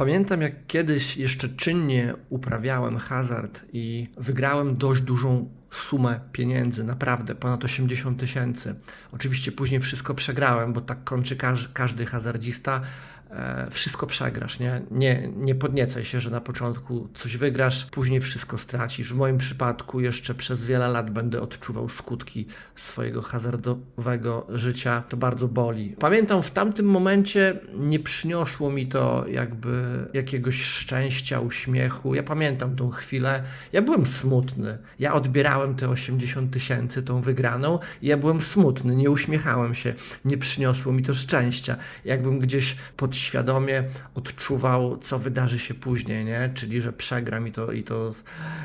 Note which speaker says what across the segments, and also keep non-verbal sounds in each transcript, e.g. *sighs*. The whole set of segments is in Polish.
Speaker 1: Pamiętam, jak kiedyś jeszcze czynnie uprawiałem hazard i wygrałem dość dużą sumę pieniędzy, naprawdę ponad 80 tysięcy. Oczywiście później wszystko przegrałem, bo tak kończy każ- każdy hazardzista. E, wszystko przegrasz, nie? nie? Nie podniecaj się, że na początku coś wygrasz, później wszystko stracisz. W moim przypadku jeszcze przez wiele lat będę odczuwał skutki swojego hazardowego życia. To bardzo boli. Pamiętam, w tamtym momencie nie przyniosło mi to jakby jakiegoś szczęścia, uśmiechu. Ja pamiętam tą chwilę. Ja byłem smutny. Ja odbierałem te 80 tysięcy, tą wygraną i ja byłem smutny, nie uśmiechałem się. Nie przyniosło mi to szczęścia. Jakbym gdzieś podświadomie odczuwał, co wydarzy się później, nie? Czyli, że przegram i to, i to,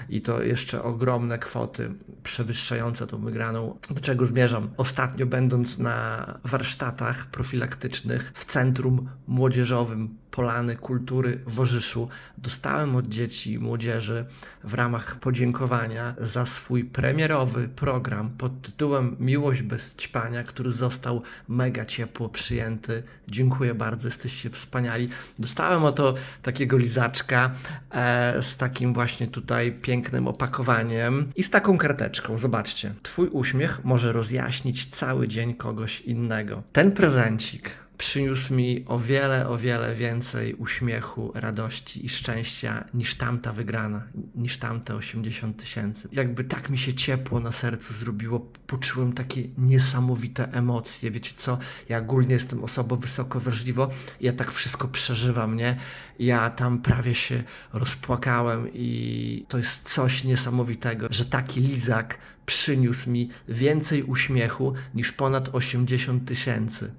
Speaker 1: i to jeszcze ogromne kwoty przewyższające tą wygraną. Do czego zmierzam? Ostatnio będąc na warsztatach profilaktycznych w Centrum Młodzieżowym Polany Kultury w Orzyszu dostałem od dzieci i młodzieży w ramach podziękowania za swój premierowy program pod tytułem Miłość bez ćpania, który został mega ciepło przyjęty. Dziękuję bardzo, jesteście wspaniali. Dostałem oto takiego lizaczka e, z takim właśnie tutaj pięknym opakowaniem i z taką karteczką. Zobaczcie, Twój uśmiech może rozjaśnić cały dzień kogoś innego. Ten prezencik przyniósł mi o wiele, o wiele więcej uśmiechu, radości i szczęścia niż tamta wygrana, niż tamte 80 tysięcy. Jakby tak mi się ciepło na sercu zrobiło, poczułem takie niesamowite emocje. Wiecie co? Ja ogólnie jestem osobą wysoko wrażliwą, ja tak wszystko przeżywam, nie? Ja tam prawie się rozpłakałem i to jest coś niesamowitego, że taki lizak przyniósł mi więcej uśmiechu niż ponad 80 tysięcy.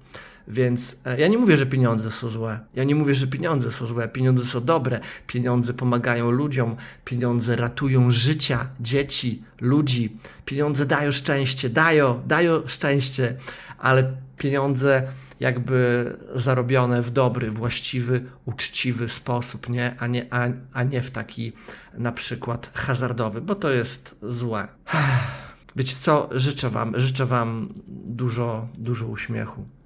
Speaker 1: Więc e, ja nie mówię, że pieniądze są złe. Ja nie mówię, że pieniądze są złe. Pieniądze są dobre. Pieniądze pomagają ludziom. Pieniądze ratują życia dzieci, ludzi. Pieniądze dają szczęście, dają, dają szczęście, ale pieniądze jakby zarobione w dobry, właściwy, uczciwy sposób, nie? A, nie, a, a nie w taki na przykład hazardowy, bo to jest złe. *sighs* Wiecie co? Życzę Wam, życzę Wam dużo, dużo uśmiechu.